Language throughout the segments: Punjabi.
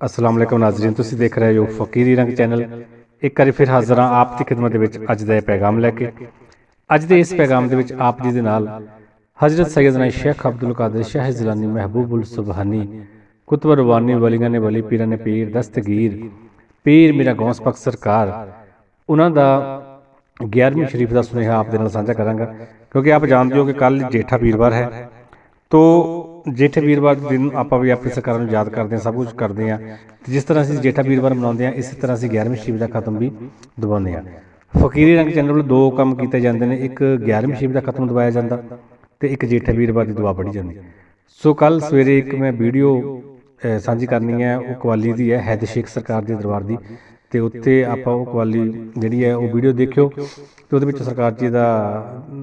ਅਸਲਾਮ ਅਲੈਕਮ ਨਾਜ਼ਰੀਨ ਤੁਸੀਂ ਦੇਖ ਰਹੇ ਹੋ ਫਕੀਰੀ ਰੰਗ ਚੈਨਲ ਇੱਕ ਵਾਰੀ ਫਿਰ ਹਾਜ਼ਰ ਹਾਂ ਆਪ ਦੀ ਖidmat ਦੇ ਵਿੱਚ ਅੱਜ ਦਾ ਇਹ ਪੈਗਾਮ ਲੈ ਕੇ। ਅੱਜ ਦੇ ਇਸ ਪੈਗਾਮ ਦੇ ਵਿੱਚ ਆਪ ਜੀ ਦੇ ਨਾਲ ਹਜ਼ਰਤ ਸੈਯਦਨਾ ਸ਼ੇਖ ਅਬਦੁਲ ਕਾਦਰ ਸ਼ਾਹ ਜ਼ਿਲਾਨੀ ਮਹਿਬੂਬੁਲ ਸੁਬਹਾਨੀ, ਕੁਤਬ ਰਵਾਨੀ ਵਲੀਆਂ ਨੇ, ਵਲੀ ਪੀਰਾਂ ਨੇ, ਪੀਰ, ਦਸਤਗੀਰ, ਪੀਰ ਮੇਰਾ ਗੌਸ ਪਖ ਸਰਕਾਰ, ਉਹਨਾਂ ਦਾ 11ਵੀਂ ਸ਼ਰੀਫ ਦਾ ਸੁਨੇਹਾ ਆਪ ਦੇ ਨਾਲ ਸਾਂਝਾ ਕਰਾਂਗਾ। ਕਿਉਂਕਿ ਆਪ ਜਾਣਦੇ ਹੋ ਕਿ ਕੱਲ ਜੇਠਾ ਵੀਰਵਾਰ ਹੈ। ਤੋ ਜੇਠਾ ਵੀਰਵਾਰ ਦੇ ਦਿਨ ਆਪਾਂ ਵੀ ਆਪਣੀ ਸਰਕਾਰਾਂ ਨੂੰ ਯਾਦ ਕਰਦੇ ਹਾਂ, ਸਭ ਕੁਝ ਕਰਦੇ ਹਾਂ। ਤੇ ਜਿਸ ਤਰ੍ਹਾਂ ਅਸੀਂ ਜੇਠਾ ਵੀਰਵਾਰ ਮਨਾਉਂਦੇ ਹਾਂ, ਇਸੇ ਤਰ੍ਹਾਂ ਅਸੀਂ 11ਵੀਂ ਸ਼ਰੀਫ ਦਾ ਖਤਮ ਵੀ ਦਬਾਉਂਦੇ ਹਾਂ। ਫਕੀਰੀ ਰੰਗ ਚੈਨਲ ਵੱਲੋਂ ਦੋ ਕੰਮ ਕੀਤੇ ਜਾਂਦੇ ਨੇ, ਇੱਕ 11ਵੀਂ ਸ਼ਰੀਫ ਦਾ ਖਤਮ ਦਵਾਇਆ ਜਾਂਦਾ ਤੇ ਇੱਕ ਜੇਠਾ ਵੀਰਵਾਰ ਦੀ ਦੁਆ ਪੜ੍ਹੀ ਜਾਂਦੀ। ਸੋ ਕੱਲ ਸਵੇਰੇ ਇੱਕ ਮੈਂ ਵੀਡੀਓ ਸਾਂਝੀ ਕਰਨੀ ਹੈ, ਉਹ ਕਵਾਲੀ ਦੀ ਹੈ ਹੈਦ ਸ਼ੇਖ ਸਰਕਾਰ ਦੇ ਦਰਬਾਰ ਦੀ। ਤੇ ਉੱਤੇ ਆਪਾਂ ਉਹ ਕਵਾਲੀ ਜਿਹੜੀ ਹੈ ਉਹ ਵੀਡੀਓ ਦੇਖਿਓ ਤੇ ਉਹਦੇ ਵਿੱਚ ਸਰਕਾਰ ਜੀ ਦਾ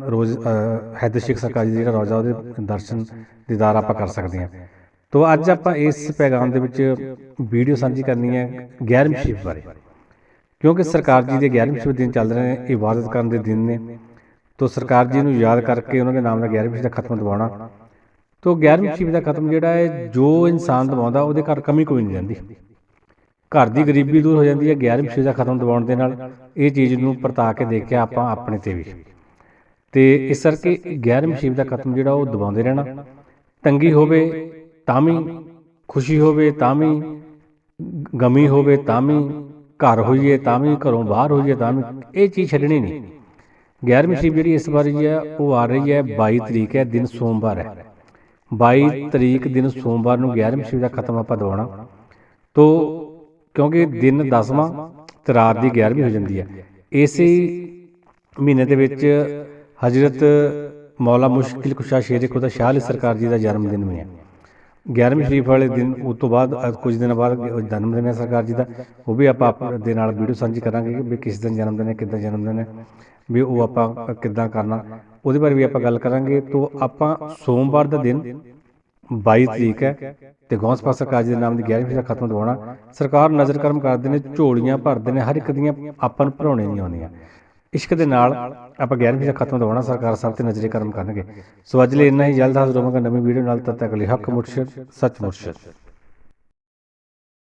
ਰੋਜ਼ ਅਹ, ਹੈਦ ਸ਼ੇਖ ਸਰਕਾਰ ਜੀ ਦਾ ਜਿਹੜਾ ਰੋਜ਼ਾ ਉਹਦੇ ਦਰਸ਼ਨ ਦੀਦਾਰ ਆਪਾਂ ਕਰ ਸਕਦੇ ਹਾਂ। ਤੋ ਅੱਜ ਆਪਾਂ ਇਸ ਪੈਗਾਮ ਦੇ ਵਿੱਚ ਵੀਡੀਓ ਸਾਂਝੀ ਕਰਨੀ ਹੈ 11ਵੀਂ ਸ਼ਰੀਫ ਬਾਰੇ। ਕਿਉਂਕਿ ਸਰਕਾਰ ਜੀ ਦੇ 11ਵੀਂ ਸ਼ਰੀਫ ਦਿਨ ਚੱਲ ਰਹੇ ਨੇ ਇਬਾਦਤ ਕਰਨ ਦੇ ਦਿਨ ਨੇ। ਤੋ ਸਰਕਾਰ ਜੀ ਨੂੰ ਯਾਦ ਕਰਕੇ ਉਹਨਾਂ ਦੇ ਨਾਮ ਦਾ 11ਵੀਂ ਸ਼ਰੀਫ ਦਾ ਖਤਮ ਦਵਾਉਣਾ। ਤੋ 11ਵੀਂ ਸ਼ਰੀਫ ਦਾ ਖਤਮ ਜਿਹੜਾ ਹੈ ਜੋ ਇਨਸਾਨ ਦਵਾਉਂਦਾ ਉਹਦੇ ਘਰ ਕਮੀ ਕੋਈ ਨਹੀਂ ਰਹਿੰਦੀ। ਘਰ ਦੀ ਗਰੀਬੀ ਦੂਰ ਹੋ ਜਾਂਦੀ ਹੈ 11ਵੀਂ ਸ਼ਰੀਫ ਦਾ ਖਤਮ ਦਵਾਉਣ ਦੇ ਨਾਲ ਇਹ ਚੀਜ਼ ਨੂੰ ਪਰਤਾ ਕੇ ਦੇਖਿਆ ਆਪਾਂ ਆਪਣੇ ਤੇ ਵੀ। ਤੇ ਇਸ ਕਰਕੇ 11ਵੀਂ ਸ਼ਰੀਫ ਦਾ ਖਤਮ ਜਿਹੜਾ ਉਹ ਦਬਾਉਂਦੇ ਰਹਿਣਾ। ਤੰਗੀ ਹੋਵੇ ਤਾਂ ਵੀ, ਖੁਸ਼ੀ ਹੋਵੇ ਤਾਂ ਵੀ, ਗਮੀ ਹੋਵੇ ਤਾਂ ਵੀ, ਘਰ ਹੋਈਏ ਤਾਂ ਵੀ, ਘਰੋਂ ਬਾਹਰ ਹੋਈਏ ਤਾਂ ਵੀ, ਇਹ ਚੀਜ਼ ਛੱਡਣੀ ਨਹੀਂ। 11ਵੀਂ ਸ਼ਰੀਫ ਜਿਹੜੀ ਇਸ ਵਾਰੀ ਹੈ, ਉਹ ਆ ਰਹੀ ਹੈ 22 ਤਰੀਕ ਹੈ, ਦਿਨ ਸੋਮਵਾਰ ਹੈ। 22 ਤਰੀਕ, ਦਿਨ ਸੋਮਵਾਰ ਨੂੰ 11ਵੀਂ ਸ਼ਰੀਫ ਦਾ ਖਤਮ ਆਪਾਂ ਦਵਾਉਣਾ ਤੋ ਕਿਉਂਕਿ ਦਿਨ 10ਵਾਂ ਤੇ ਰਾਤ ਦੀ 11ਵੀਂ ਹੋ ਜਾਂਦੀ ਹੈ। ਇਸੇ ਮਹੀਨੇ ਦੇ ਵਿੱਚ ਹਜ਼ਰਤ ਮੌਲਾ ਮੁਸ਼ਕਿਲ ਕੁਸ਼ਾ ਸ਼ੇਰ ਖੁਦਾ ਸ਼ਾਹ ਅਲੀ ਸਰਕਾਰ ਜੀ ਦਾ ਜਨਮ ਦਿਨ ਵੀ ਹੈ 11ਵੀਂ ਸ਼ਰੀਫ ਵਾਲੇ ਦਿਨ ਉਸ ਤੋਂ ਬਾਅਦ ਕੁਝ ਦਿਨ ਬਾਅਦ ਜਨਮ ਦਿਨ ਹੈ ਸਰਕਾਰ ਜੀ ਦਾ। ਉਹ ਵੀ ਆਪਾਂ ਦੇ ਨਾਲ ਵੀਡੀਓ ਸਾਂਝੀ ਕਰਾਂਗੇ ਕਿ ਵੀ ਕਿਸ ਦਿਨ ਜਨਮ ਦਿਨ ਹੈ ਕਿੱਦਾਂ ਜਨਮ ਦਿਨ ਹੈ ਵੀ ਉਹ ਆਪਾਂ ਕਿੱਦਾਂ ਕਰਨਾ। ਉਹਦੇ ਬਾਰੇ ਵੀ ਆਪਾਂ ਗੱਲ ਕਰਾਂਗੇ। ਤੋਂ ਆਪਾਂ ਸੋਮਵਾਰ ਦਾ ਦਿਨ 22 ਤਰੀਕ ਹੈ ਤੇ ਗੌਂਸ ਪਾਸ ਸਰਕਾਰ ਜੀ ਦੇ ਨਾਮ ਦੀ 11ਵੀਂ ਫੀਸ ਖਤਮ ਦਵਾਉਣਾ। ਸਰਕਾਰ ਨਜ਼ਰ ਕਰਮ ਕਰਦੇ ਨੇ ਝੋਲੀਆਂ ਭਰਦੇ ਨੇ ਹਰ ਇੱਕ ਦੀਆਂ ਆਪਾਂ ਨੂੰ ਭਰਾਉਣੇ ਨਹੀਂ ਆਉਂਦੀਆਂ। ਇਸ਼ਕ ਦੇ ਨਾਲ ਆਪਾਂ 11ਵੀਂ ਫੀਸ ਖਤਮ ਦਵਾਉਣਾ ਸਰਕਾਰ ਸਭ ਤੇ ਨਜ਼ਰੇ ਕਰਮ ਕਰਨਗੇ। ਸੋ ਅੱਜ ਲਈ ਇੰਨਾ ਹੀ। ਜਲਦ ਹਾਜ਼ਰ ਹੋਵਾਂਗਾ ਨਵੀਂ ਵੀਡੀਓ ਨਾਲ। ਤਦ ਤੱਕ ਲਈ ਹੱਕ ਮੁਰਸ਼ਿਦ ਸੱਚ ਮੁਰਸ਼ਿਦ।